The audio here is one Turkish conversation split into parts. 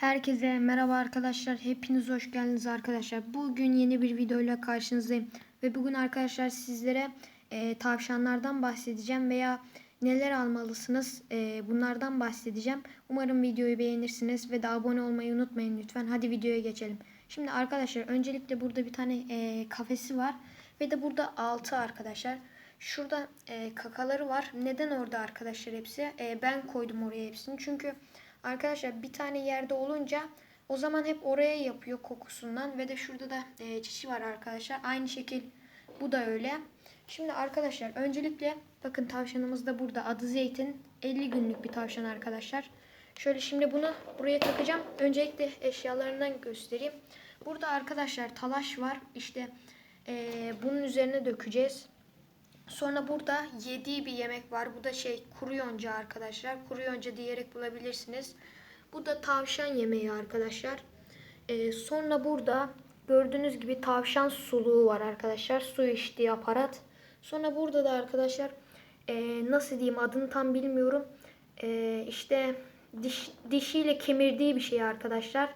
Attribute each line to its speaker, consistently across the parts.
Speaker 1: Herkese merhaba arkadaşlar. Hepiniz hoş geldiniz arkadaşlar. Bugün yeni bir videoyla karşınızdayım. Ve bugün arkadaşlar sizlere e, tavşanlardan bahsedeceğim veya neler almalısınız e, bunlardan bahsedeceğim. Umarım videoyu beğenirsiniz ve de abone olmayı unutmayın lütfen. Hadi videoya geçelim. Şimdi arkadaşlar öncelikle burada bir tane e, kafesi var. Ve de burada altı arkadaşlar. Şurada e, kakaları var. Neden orada arkadaşlar hepsi? E, ben koydum oraya hepsini. Çünkü arkadaşlar bir tane yerde olunca o zaman hep oraya yapıyor kokusundan. Ve de şurada da e, çişi var arkadaşlar. Aynı şekil bu da öyle. Şimdi arkadaşlar öncelikle bakın tavşanımız da burada. Adı Zeytin. 50 günlük bir tavşan arkadaşlar. Şöyle şimdi bunu buraya takacağım. Öncelikle eşyalarından göstereyim. Burada arkadaşlar talaş var. İşte e, bunun üzerine dökeceğiz. Sonra burada yediği bir yemek var. Bu da şey kuru yonca arkadaşlar. Kuru yonca diyerek bulabilirsiniz. Bu da tavşan yemeği arkadaşlar. Ee, sonra burada gördüğünüz gibi tavşan suluğu var arkadaşlar. Su içtiği aparat. Sonra burada da arkadaşlar e, nasıl diyeyim adını tam bilmiyorum. E, işte diş, dişiyle kemirdiği bir şey arkadaşlar.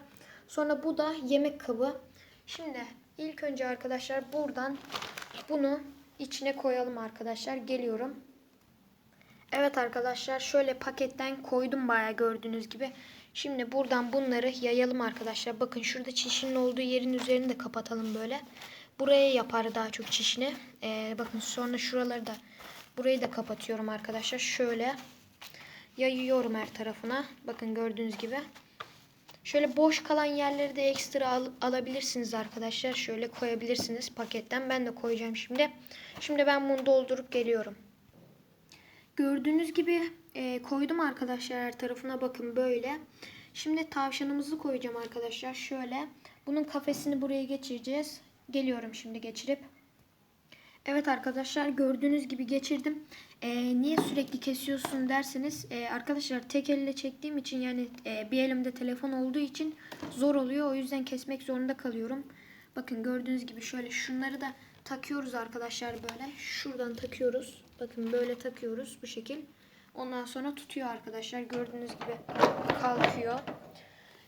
Speaker 1: Sonra bu da yemek kabı. Şimdi ilk önce arkadaşlar buradan bunu içine koyalım arkadaşlar. Geliyorum. Evet arkadaşlar şöyle paketten koydum bayağı gördüğünüz gibi. Şimdi buradan bunları yayalım arkadaşlar. Bakın şurada çişinin olduğu yerin üzerini de kapatalım böyle. Buraya yapar daha çok çişini. Ee, bakın sonra şuraları da burayı da kapatıyorum arkadaşlar. Şöyle yayıyorum her tarafına. Bakın gördüğünüz gibi. Şöyle boş kalan yerleri de ekstra al- alabilirsiniz arkadaşlar. Şöyle koyabilirsiniz paketten. Ben de koyacağım şimdi. Şimdi ben bunu doldurup geliyorum. Gördüğünüz gibi e, koydum arkadaşlar her tarafına bakın böyle. Şimdi tavşanımızı koyacağım arkadaşlar şöyle. Bunun kafesini buraya geçireceğiz. Geliyorum şimdi geçirip. Evet arkadaşlar gördüğünüz gibi geçirdim. Ee, niye sürekli kesiyorsun derseniz e, arkadaşlar tek elle çektiğim için yani e, bir elimde telefon olduğu için zor oluyor. O yüzden kesmek zorunda kalıyorum. Bakın gördüğünüz gibi şöyle şunları da takıyoruz arkadaşlar böyle. Şuradan takıyoruz. Bakın böyle takıyoruz bu şekil. Ondan sonra tutuyor arkadaşlar. Gördüğünüz gibi kalkıyor.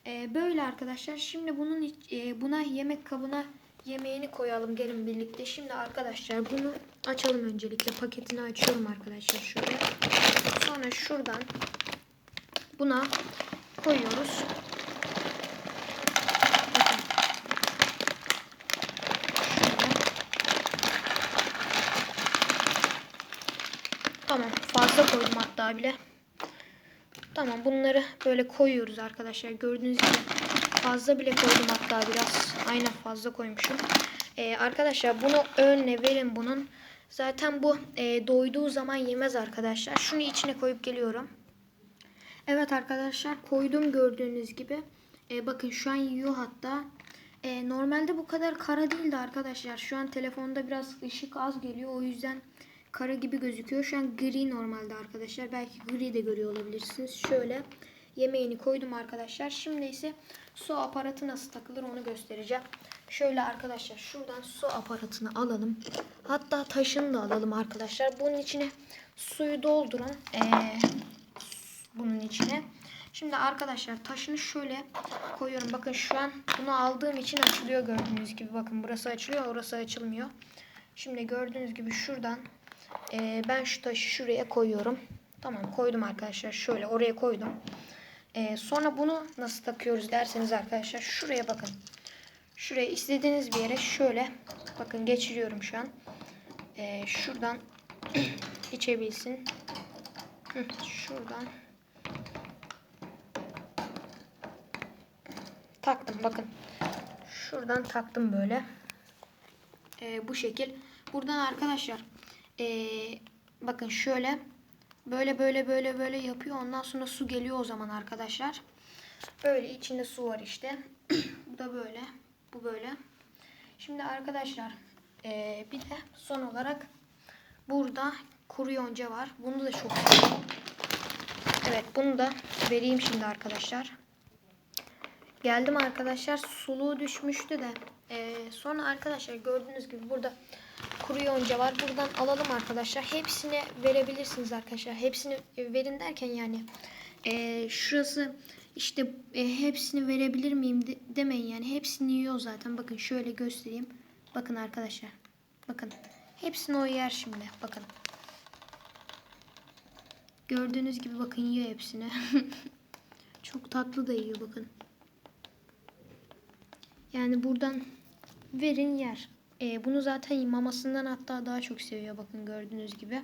Speaker 1: Ee, böyle arkadaşlar. Şimdi bunun e, buna yemek kabına yemeğini koyalım gelin birlikte. Şimdi arkadaşlar bunu açalım öncelikle. Paketini açıyorum arkadaşlar şöyle. Sonra şuradan buna koyuyoruz. Tamam fazla koydum hatta bile. Tamam bunları böyle koyuyoruz arkadaşlar. Gördüğünüz gibi fazla bile koydum hatta biraz. Aynen fazla koymuşum. Ee, arkadaşlar bunu önüne verin bunun. Zaten bu e, doyduğu zaman yemez arkadaşlar. Şunu içine koyup geliyorum. Evet arkadaşlar koydum gördüğünüz gibi. Ee, bakın şu an yiyor hatta. Ee, normalde bu kadar kara değildi arkadaşlar. Şu an telefonda biraz ışık az geliyor. O yüzden kara gibi gözüküyor. Şu an gri normalde arkadaşlar. Belki gri de görüyor olabilirsiniz. Şöyle yemeğini koydum arkadaşlar. Şimdi ise su aparatı nasıl takılır onu göstereceğim. Şöyle arkadaşlar şuradan su aparatını alalım. Hatta taşını da alalım arkadaşlar. Bunun içine suyu doldurun. Ee, bunun içine. Şimdi arkadaşlar taşını şöyle koyuyorum. Bakın şu an bunu aldığım için açılıyor gördüğünüz gibi. Bakın burası açılıyor orası açılmıyor. Şimdi gördüğünüz gibi şuradan e, ben şu taşı şuraya koyuyorum. Tamam koydum arkadaşlar. Şöyle oraya koydum. E, sonra bunu nasıl takıyoruz derseniz arkadaşlar şuraya bakın. Şuraya istediğiniz bir yere şöyle bakın geçiriyorum şu an. E, şuradan içebilsin. Şuradan taktım bakın. Şuradan taktım böyle. Ee, bu şekil. Buradan arkadaşlar ee, bakın şöyle böyle böyle böyle böyle yapıyor. Ondan sonra su geliyor o zaman arkadaşlar. Böyle içinde su var işte. bu da böyle. Bu böyle. Şimdi arkadaşlar ee, bir de son olarak burada kuru yonca var. Bunu da çok. Evet bunu da vereyim şimdi arkadaşlar. Geldim arkadaşlar. Suluğu düşmüştü de. Ee, sonra arkadaşlar gördüğünüz gibi burada kuru yonca var. Buradan alalım arkadaşlar. Hepsini verebilirsiniz arkadaşlar. Hepsini verin derken yani ee, şurası işte e, hepsini verebilir miyim de- demeyin yani hepsini yiyor zaten. Bakın şöyle göstereyim. Bakın arkadaşlar. Bakın. Hepsini o yer şimdi. Bakın. Gördüğünüz gibi bakın yiyor hepsini. Çok tatlı da yiyor bakın. Yani buradan verin yer. E, bunu zaten mamasından hatta daha çok seviyor bakın gördüğünüz gibi.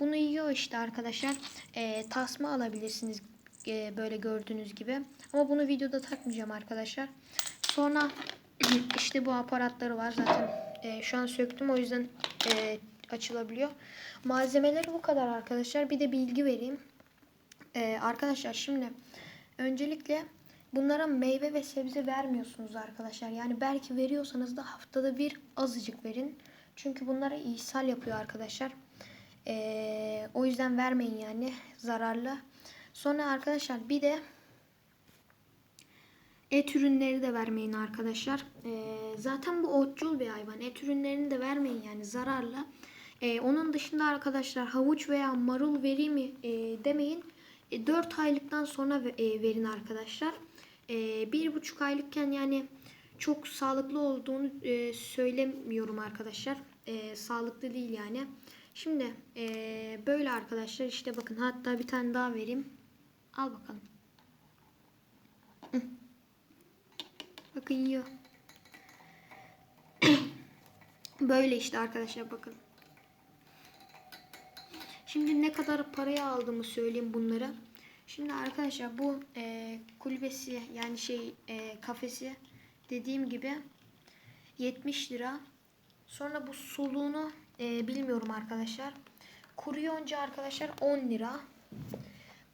Speaker 1: Bunu yiyor işte arkadaşlar. E, tasma alabilirsiniz e, böyle gördüğünüz gibi. Ama bunu videoda takmayacağım arkadaşlar. Sonra işte bu aparatları var zaten. E, şu an söktüm o yüzden e, açılabiliyor. Malzemeleri bu kadar arkadaşlar. Bir de bilgi vereyim. E, arkadaşlar şimdi öncelikle bunlara meyve ve sebze vermiyorsunuz arkadaşlar. Yani belki veriyorsanız da haftada bir azıcık verin. Çünkü bunlara ishal yapıyor arkadaşlar. Ee, o yüzden vermeyin yani zararlı. Sonra arkadaşlar bir de et ürünleri de vermeyin arkadaşlar. Ee, zaten bu otçul bir hayvan. Et ürünlerini de vermeyin yani zararlı. Ee, onun dışında arkadaşlar havuç veya marul vereyim mi e, demeyin. 4 aylıktan sonra e, verin arkadaşlar. E, bir buçuk aylıkken yani çok sağlıklı olduğunu e, söylemiyorum arkadaşlar. E, sağlıklı değil yani. Şimdi e, böyle arkadaşlar işte bakın hatta bir tane daha vereyim. Al bakalım. Bakın yiyor. böyle işte arkadaşlar bakın. Şimdi ne kadar paraya aldığımı söyleyeyim bunları. Şimdi arkadaşlar bu e, kulübesi yani şey e, kafesi dediğim gibi 70 lira. Sonra bu soluğunu e, bilmiyorum arkadaşlar. Kuru yonca arkadaşlar 10 lira.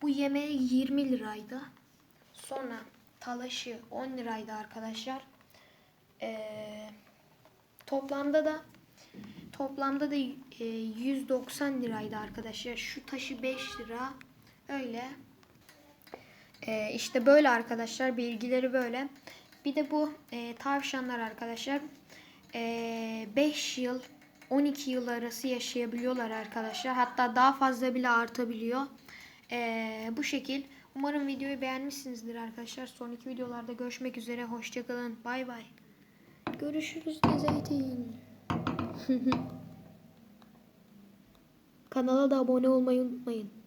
Speaker 1: Bu yemeği 20 liraydı. Sonra talaşı 10 liraydı arkadaşlar. E, toplamda da Toplamda da e, 190 liraydı arkadaşlar. Şu taşı 5 lira. Öyle. E, işte böyle arkadaşlar. Bilgileri böyle. Bir de bu e, tavşanlar arkadaşlar. E, 5 yıl 12 yıl arası yaşayabiliyorlar arkadaşlar. Hatta daha fazla bile artabiliyor. E, bu şekil. Umarım videoyu beğenmişsinizdir arkadaşlar. Sonraki videolarda görüşmek üzere. Hoşçakalın. Bay bay. Görüşürüz Zeytin. Kanala da abone olmayı unutmayın.